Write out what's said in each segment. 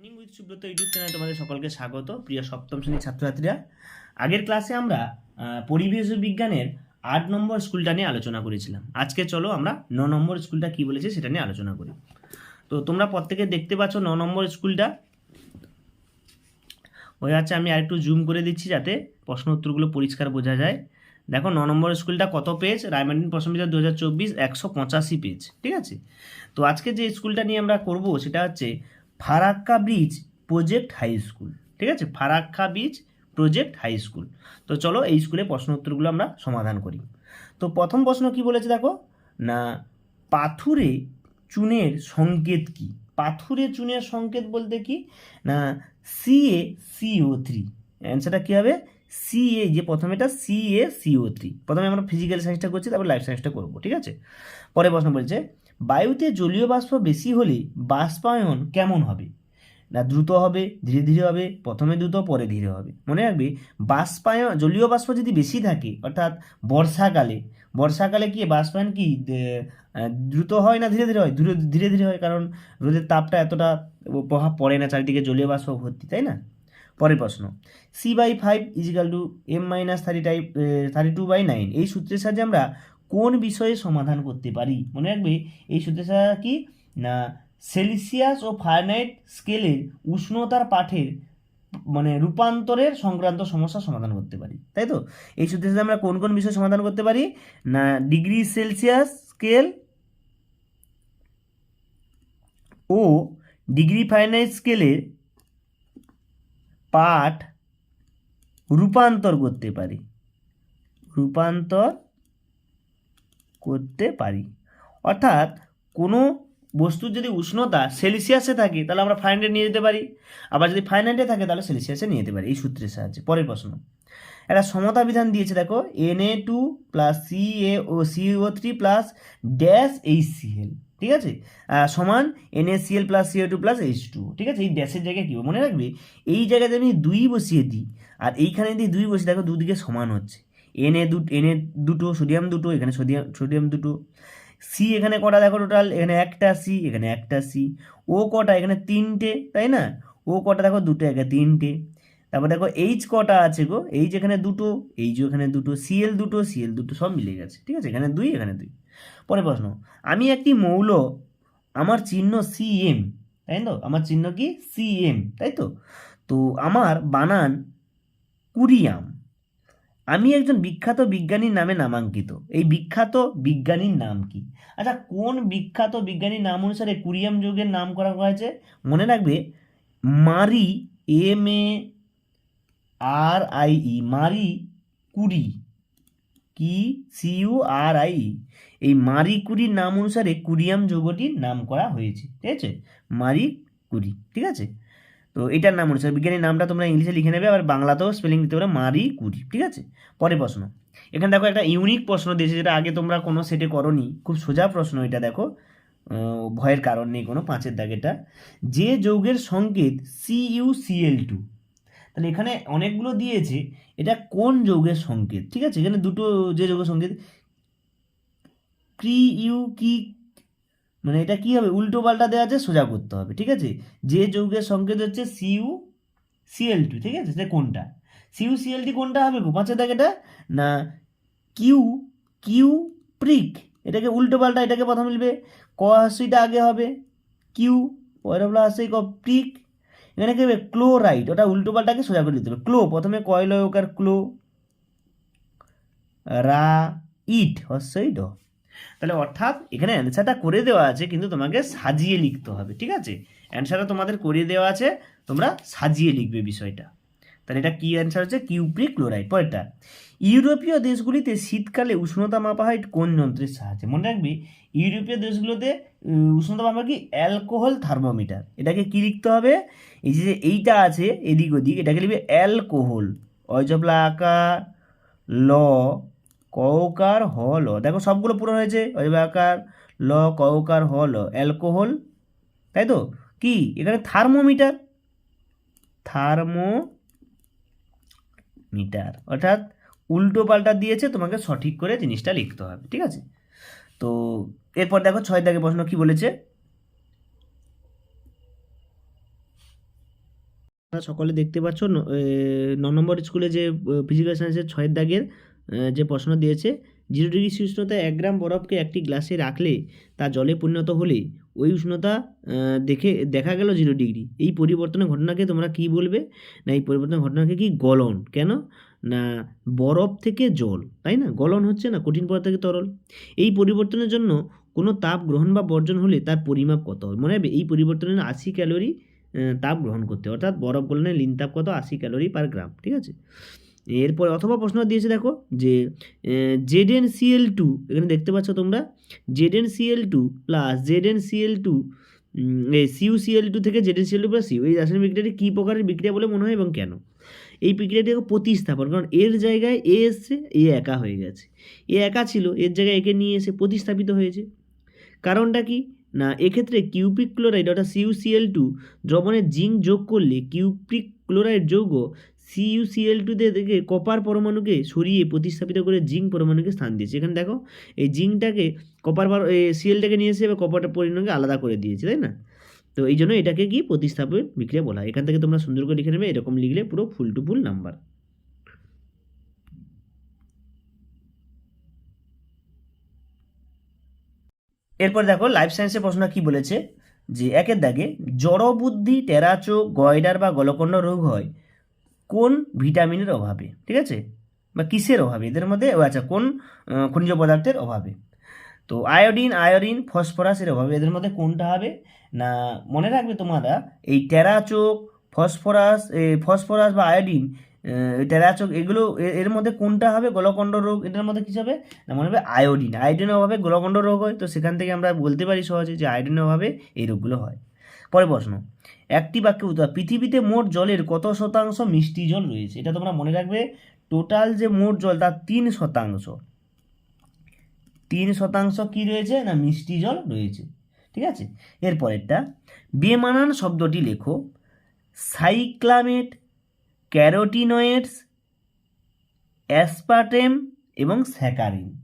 Learning with Subrata YouTube চ্যানেলে তোমাদের সকলকে স্বাগত, প্রিয় সপ্তম শ্রেণির ছাত্রছাত্রীরা। আগের ক্লাসে আমরা পরিবেশ বিজ্ঞানের আট নম্বর স্কুলটা নিয়ে আলোচনা করেছিলাম। আজকে চলো আমরা ন নম্বর স্কুলটা কি বলেছে সেটা নিয়ে আলোচনা করি। তো তোমরা প্রত্যেকে দেখতে পাচ্ছ ন নম্বর স্কুলটা। ওই আছে, আমি আরেকটু জুম করে দিচ্ছি যাতে প্রশ্ন উত্তরগুলো পরিষ্কার বোঝা যায়। দেখো, ন নম্বর স্কুলটা কত পেজ রায়মান্ডিন প্রশ্নবিদ্যা দু হাজার চব্বিশ একশো পঁচাশি পেজ ঠিক আছে? তো আজকে যে স্কুলটা নিয়ে আমরা করব সেটা হচ্ছে Farakka bridge project high school, ঠিক আছে? Farakka bridge project high school. তো চলো এই স্কুলে প্রশ্ন উত্তরগুলো আমরা সমাধান করি। তো প্রথম প্রশ্ন কি বলেছে দেখো? না, পাথুরে চুনের সংকেত কি? পাথুরে চুনের সংকেত বলতে কি? না সিএ সিও থ্রি অ্যান্সারটা কী হবে? সিএ যে প্রথমে এটা সি সিএ সিও থ্রি প্রথমে আমরা ফিজিক্যাল সায়েন্সটা করছি, তারপর লাইফ সায়েন্সটা করব, ঠিক আছে? পরে প্রশ্ন বলছে, বায়ুতে জলীয় বাষ্প বেশি হলে বাষ্পায়ন কেমন হবে? না, দ্রুত হবে, ধীরে ধীরে হবে, প্রথমে দ্রুত, পরে ধীরে হবে। মনে রাখবে, বাষ্পায়ন, জলীয় বাষ্প যদি বেশি থাকে, অর্থাৎ বর্ষাকালে বর্ষাকালে কি, বাষ্পায়ন কি দ্রুত হয় না ধীরে ধীরে হয়? ধীরে ধীরে ধীরে হয়, কারণ রোদের তাপটা এতটা প্রভাব পড়ে না চারিদিকে জলীয় বাষ্প ভর্তি, তাই না? পরের প্রশ্ন। C by five equal to M minus thirty type thirty two by nine এই সূত্রের সাহায্যে আমরা কোন বিষয়ে সমাধান করতে পারি? মনে রাখবে, এই সূত্রের সাহায্যে কি? না সেলসিয়াস ও ফারেনহাইট স্কেলের উষ্ণতার পাঠের মানে রূপান্তরের সংক্রান্ত সমস্যা সমাধান করতে পারি। তাই তো? এই সূত্রের সাথে আমরা কোন কোন বিষয় সমাধান করতে পারি? না ডিগ্রি সেলসিয়াস স্কেল ও ডিগ্রি ফারেনহাইট স্কেলের পাঠ রূপান্তর করতে পারি। রূপান্তর করতে পারি। অর্থাৎ কোনো বস্তুর যদি উষ্ণতা সেলসিয়াসে থাকে, তাহলে আমরা ফাইনহাইটে নিয়ে যেতে পারি। আবার যদি ফাইনহাইটে থাকে, তাহলে সেলসিয়াসে নিয়ে যেতে পারি এই সূত্রের সাহায্যে। পরের প্রশ্ন। একটা সমতা বিধান দিয়েছে, দেখো N A two plus C A O C O three plus dash H C L ঠিক আছে? সমান N A C L plus CO two plus H two ঠিক আছে? এই ড্যাশের জায়গায় কী মনে রাখবে, এই জায়গাতে আমি দুই বসিয়ে দিই, আর এইখানে যদি দুই বসিয়ে, দেখো দুদিকে সমান হচ্ছে। এন এ দুটো এন এ দুটো সোডিয়াম দুটো, এখানে সোডিয়াম সোডিয়াম দুটো। সি এখানে কটা, দেখো টোটাল এখানে একটা সি এখানে একটা সি ও কটা? এখানে তিনটে, তাই না? ও কটা, দেখো দুটো, একে তিনটে। তারপর দেখো এইচ কটা আছে গো? এইচ এখানে দুটো এইচ ও এখানে দুটো সিএল দুটো সিএল দুটো, সব মিলে গেছে, ঠিক আছে? এখানে দুই এখানে দুই। পরে প্রশ্ন, আমি একটি মৌল, আমার চিহ্ন সি এম তাই তো? আমার চিহ্ন কি? সি এম তাই তো? তো আমার বানান কুরিয়াম। আমি একজন বিখ্যাত বিজ্ঞানীর নামে নামাঙ্কিত। এই বিখ্যাত বিজ্ঞানীর নাম কি? আচ্ছা কোন বিখ্যাত বিজ্ঞানীর নাম অনুসারে কুরিয়াম যুগের নাম করা হয়েছে? মনে রাখবে, মারি, M A R I E, মারি কুরি, কি সিইউ আর আই এই মারি কুরির নাম অনুসারে কুরিয়াম যৌগটির নাম করা হয়েছে, ঠিক আছে? মারি কুরি, ঠিক আছে? তো এটার নাম অনুসারে, বিজ্ঞানীর নামটা তোমরা ইংলিশে লিখে নেবে, আবার বাংলাতেও স্পেলিং দিতে পারো, মারি কুরি, ঠিক আছে? পরে প্রশ্ন। এখানে দেখো একটা ইউনিক প্রশ্ন দিয়েছে, যেটা আগে তোমরা কোনো সেটে করনি। খুব সোজা প্রশ্ন এটা, দেখো। ভয়ের কারণ নেই কোনো, পাঁচের দাগেটা যে যৌগের সংকেত সিইউ সিএল টু তাহলে এখানে অনেকগুলো দিয়েছে, এটা কোন যৌগের সংকেত, ঠিক আছে? এখানে দুটো যে যৌগের সংকেত ক্রি ইউ, কি মানে এটা কি হবে? উল্টো পাল্টা দেওয়া আছে, সোজা করতে হবে, ঠিক আছে? যে যৌগের সংকেত হচ্ছে সিইউ সিএল টু, ঠিক আছে? সেটা কোনটা? সিইউ সিএলটি কোনটা হবে গো? পাঁচের দাগেটা না, কিউ কিউ, প্রিক, এটাকে উল্টো পাল্টা এটাকে প্রথম লিখবে। ক হাসিটা আগে হবে, কিউ পরে বলা হাসি ক, প্রিক। এখানে কি হবে? ক্লোরাইড, ওটা উল্টো পাল্টাকে সোজা করে দিতে হবে। ক্লো, প্রথমে কয়লয়কার ক্লো। রা, ইট হস্যই ড। তাহলে অর্থাৎ এখানে অ্যান্সারটা করে দেওয়া আছে, কিন্তু তোমাকে সাজিয়ে লিখতে হবে, ঠিক আছে? অ্যান্সারটা তোমাদের করে দেওয়া আছে, তোমরা সাজিয়ে লিখবে বিষয়টা। তাহলে এটা কি অ্যান্সার হচ্ছে? কিউপ্রিক ক্লোরাইড পরেরটা। ইউরোপীয় দেশগুলিতে শীতকালে উষ্ণতা মাপা হয় কোন যন্ত্রের সাহায্যে? মনে রাখবি, ইউরোপীয় দেশগুলোতে উষ্ণতা মাপা কি? Alcohol thermometer. এটাকে কি লিখতে হবে? এই যে এইটা আছে, এদিক ওদিক, এটাকে লিখবে অ্যালকোহল। অজবলা আকার ল কৌকার হ ল দেখো সবগুলো পূরণ হয়েছে অজবলা আকার ল, কৌকার হ ল অ্যালকোহল, তাই তো? কি? এখানে থার্মোমিটার। থার্মো মিটার অর্থাৎ উল্টো পাল্টা দিয়েছে, তোমাকে সঠিক করে জিনিসটা লিখতে হবে, ঠিক আছে? তো এরপর দেখো ছয় দাগে প্রশ্ন কি বলেছে? সকলে দেখতে পাচ্ছ ন নম্বর স্কুলে যে ফিজিক্যাল সায়েন্সের ছয়ের দাগের যে প্রশ্ন দিয়েছে, জিরো ডিগ্রি উষ্ণতায় এক গ্রাম বরফকে একটি গ্লাসে রাখলে তা জলে পরিণত হলে ওই উষ্ণতা দেখে, দেখা গেল জিরো ডিগ্রি। এই পরিবর্তনের ঘটনাকে তোমরা কি বলবে? না, এই পরিবর্তনের ঘটনাকে কি গলন? কেন? না, বরফ থেকে জল, তাই না? গলন হচ্ছে না, কঠিন পদার্থ থেকে তরল। এই পরিবর্তনের জন্য কোনো তাপ গ্রহণ বা বর্জন হলে তার পরিমাপ কত হবে? মনে হবে এই পরিবর্তনের আশি ক্যালোরি তাপ গ্রহণ করতে। অর্থাৎ বরফ গলনের লিন তাপ কত? আশি ক্যালোরি পার গ্রাম, ঠিক আছে? এরপর অথবা প্রশ্ন দিয়েছে দেখো যে জেড এন সিএল টু এখানে দেখতে পাচ্ছ তোমরা? Z N CL two plus Z N CL two CU CL two থেকে Z N CL two plus CU এই রাসায়নিক বিক্রিয়াটি কী প্রকারের বিক্রিয়া বলে মনে হয় এবং কেন? এই বিক্রিয়াটি প্রতিস্থাপন, কারণ এর জায়গায় এ এসছে এ একা হয়ে গেছে। এ একা ছিল, এর জায়গায় একে নিয়ে এসে প্রতিস্থাপিত হয়েছে। কারণটা কি? না, এক্ষেত্রে কিউপিক ক্লোরাইড অর্থাৎ সিউ সিউসিএল টু দ্রবণে জিঙ্ক যোগ করলে কিউপিক ক্লোরাইড যৌগ সিইউসিএল টুতে থেকে কপার পরমাণুকে সরিয়ে প্রতিস্থাপিত করে জিঙ্ক পরমাণুকে স্থান দিয়েছে। এখানে দেখো, এই জিঙ্কটাকে কপার সিএলটাকে নিয়ে এসে এবার কপারটা পরিমাণকে আলাদা করে দিয়েছে, তাই না? তো এই জন্য এটাকে কি প্রতিস্থাপন বিক্রিয়া বলা হয়। এখান থেকে তোমরা সুন্দর করে লিখে নেবে, এরকম লিখলে পুরো ফুল টু ফুল নাম্বার। এরপর দেখো লাইফ সায়েন্সের প্রশ্ন কি বলেছে? যে একের দাগে জড়বুদ্ধি, টেরাচো, গয়ডার বা গলকণ্ড রোগ হয়। কোন ভিটামিনের অভাবে, ঠিক আছে? বা কিসের অভাবে? এদের মধ্যে আচ্ছা কোন খনিজ পদার্থের অভাবে। তো আয়োডিন আয়োডিন ফসফরাসের অভাবে এদের মধ্যে কোনটা হবে? না, মনে রাখবে তোমরা, এই টেরাচোক, ফসফরাস ফসফরাস বা আয়োডিন টেরাচোক, এগুলো এর মধ্যে কোনটা হবে? গলকণ্ড রোগ এটার মধ্যে কী হবে? না, মনে হবে আয়োডিন। আয়োডিনের অভাবে গলকণ্ড রোগ হয়, তো সেখান থেকে আমরা বলতে পারি সহজে যে আয়োডিনের অভাবে এই রোগগুলো হয়। পরে প্রশ্ন, একটি বাক্যে উত্তর, পৃথিবীতে মোট জলের কত শতাংশ মিষ্টি জল রয়েছে? এটা তোমরা মনে রাখবে টোটাল যে মোট জল, তার তিন শতাংশ। তিন শতাংশ কি রয়েছে না মিষ্টি জল রয়েছে? ঠিক আছে? এরপরেরটা বেমানান শব্দটি লেখো, সাইক্লামেট, ক্যারোটিনয়েডস, অ্যাসপার্টেম এবং স্যাকারিন।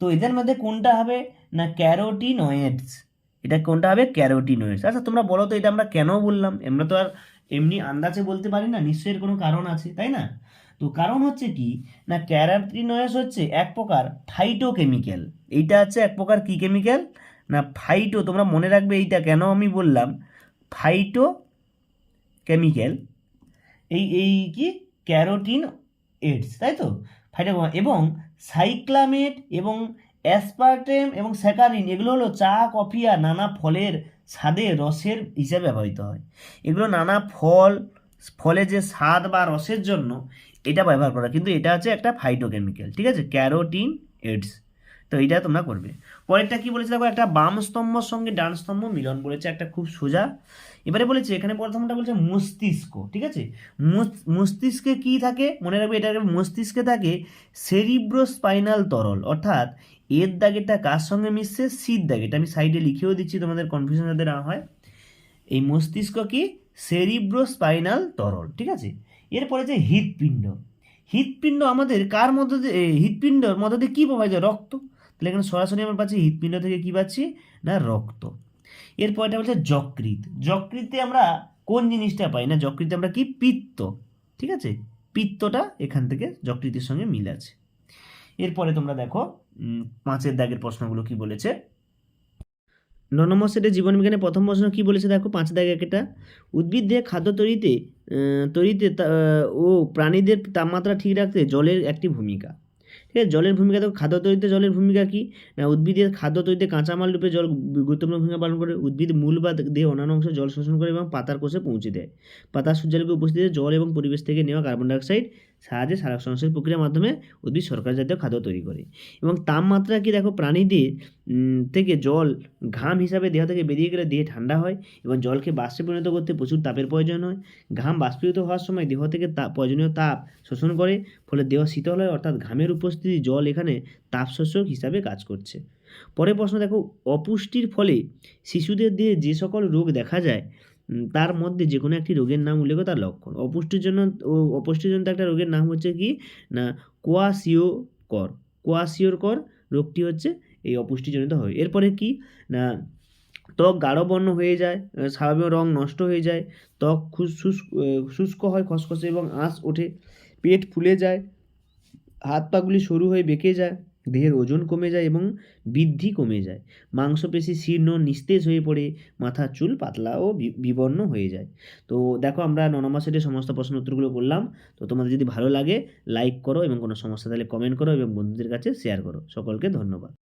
তো এদের মধ্যে কোনটা হবে না ক্যারোটিনয়েডস? এটা কোনটা হবে? ক্যারোটিনয়েডস আচ্ছা তোমরা বলো তো, এটা আমরা কেন বললাম? আমরা তো আর এমনি আন্দাজে বলতে পারি না, নিশ্চয়ই এর কোনো কারণ আছে, তাই না? তো কারণ হচ্ছে কি, না ক্যারোটিনয়েডস হচ্ছে এক প্রকার ফাইটোকেমিক্যাল এইটা হচ্ছে এক প্রকার কি কেমিক্যাল না ফাইটো তোমরা মনে রাখবে এইটা কেন আমি বললাম? ফাইটো কেমিক্যাল এই এই কি? ক্যারোটিন এডস তাই তো? ফাইটো এবং সাইক্লামেট এবং অ্যাসপার্টেম এবং স্যাকারিন, এগুলো হলো চা, কফি আর নানা ফলের স্বাদে রসের হিসাবে ব্যবহৃত হয়। এগুলো নানা ফল, ফলে যে স্বাদ বা রসের জন্য এটা ব্যবহার করা কিন্তু এটা হচ্ছে একটা ফাইটোকেমিক্যাল ঠিক আছে? ক্যারোটিন এডস তো এইটা তোমরা করবে। পরেরটা কি বলেছে? দেখো, একটা বাম স্তম্ভর সঙ্গে ডান স্তম্ভ মিলন বলেছে একটা খুব সোজা। এবারে বলেছে, এখানে প্রথমটা বলছে মস্তিষ্ক, ঠিক আছে? মস্তিষ্কে কি থাকে? মনে রাখবে এটাকে মস্তিষ্কে থাকে সেরিব্রো স্পাইনাল তরল, অর্থাৎ এর দাগেটা কার সঙ্গে মিশছে? সির দাগেটা আমি সাইডে লিখেও দিচ্ছি তোমাদের কনফিউশন যাতে না হয়। এই মস্তিষ্ক কি? সেরিব্রো স্পাইনাল তরল, ঠিক আছে? এরপরে যে হৃৎপিণ্ড। হৃৎপিণ্ড আমাদের কার মধ্যে দিয়ে হৃৎপিণ্ডর মধ্যে দিয়ে কী প্রবাহিত রক্ত। তাহলে এখানে সরাসরি আমরা পাচ্ছি হৃৎপিণ্ড থেকে কী পাচ্ছি? না, রক্ত। এরপরটা বলছে যকৃত যকৃতে আমরা কোন জিনিসটা পাই? না, যকৃতে আমরা কি? পিত্ত। ঠিক আছে? পিত্তটা এখান থেকে যকৃতের সঙ্গে মিল আছে। এরপরে তোমরা দেখো পাঁচের দাগের প্রশ্নগুলো কি বলেছে? ন নম্বর সেটে জীবনবিজ্ঞানে প্রথম প্রশ্ন কি বলেছে দেখো, পাঁচ দাগ একটা। উদ্ভিদ দিয়ে খাদ্য তৈরিতে তৈরিতে ও প্রাণীদের তাপমাত্রা ঠিক রাখতে জলের একটি ভূমিকা। ঠিক আছে, জলের ভূমিকা দেখো, খাদ্য তৈরিতে জলের ভূমিকা কি? না উদ্ভিদের খাদ্য তৈরিতে কাঁচামাল রূপে জল গুরুত্বপূর্ণ ভূমিকা পালন করে। উদ্ভিদ মূল বা দেহে অন্যান্য অংশে জল শোষণ করে এবং পাতার কোষে পৌঁছে দেয়। পাতার সূর্যালোকে উপস্থিতিতে জল এবং পরিবেশ থেকে নেওয়া কার্বন ডাইঅক্সাইড সাহায্যে সারাক সংশ্লেষ প্রক্রিয়ার মাধ্যমে উদ্ভিদ সরকার জাতীয় খাদ্য তৈরি করে। এবং তাপমাত্রা কি দেখো প্রাণীদের থেকে জল, ঘাম হিসাবে দেহ থেকে বেরিয়ে গেলে দেহে ঠান্ডা হয় এবং জলকে বাষ্পে পরিণত করতে প্রচুর তাপের প্রয়োজন হয়। ঘাম বাষ্পীভূত হওয়ার সময় দেহ থেকে তাপ প্রয়োজনীয় তাপ শোষণ করে, ফলে দেহ শীতল হয়, অর্থাৎ ঘামের উপস্থিতি জল এখানে তাপ শোষক হিসাবে কাজ করছে। পরের প্রশ্ন দেখো, অপুষ্টির ফলে শিশুদের দিয়ে যে সকল রোগ দেখা যায় তার মধ্যে যে কোনো একটি রোগের নাম উল্লেখ তার লক্ষণ। অপুষ্টির জন্য ও অপুষ্টির জন্য একটা রোগের নাম হচ্ছে কি? না কোয়াশিওকর কোয়াশিওর কর রোগটি হচ্ছে এই অপুষ্টিজনিত হয়। এরপরে কি? না, ত্বক গাঢ় বর্ণ হয়ে যায় স্বাভাবিক রং নষ্ট হয়ে যায়, ত্বক শুষ্ক হয়, খসখসে এবং আঁশ ওঠে, পেট ফুলে যায় হাত পাগুলি সরু হয়ে বেঁকে যায় দেহের ওজন কমে যায় এবং বৃদ্ধি কমে যায়। মাংসপেশি শীর্ণ, নিস্তেজ হয়ে পড়ে মাথার চুল পাতলা ও বিবর্ণ হয়ে যায়। তো দেখো আমরা ন নম্বর সেটে সমস্ত প্রশ্ন উত্তরগুলো বললাম। তো তোমাদের যদি ভালো লাগে লাইক করো এবং কোনো সমস্যা তাহলে কমেন্ট করো এবং বন্ধুদের কাছে শেয়ার করো। সকলকে ধন্যবাদ।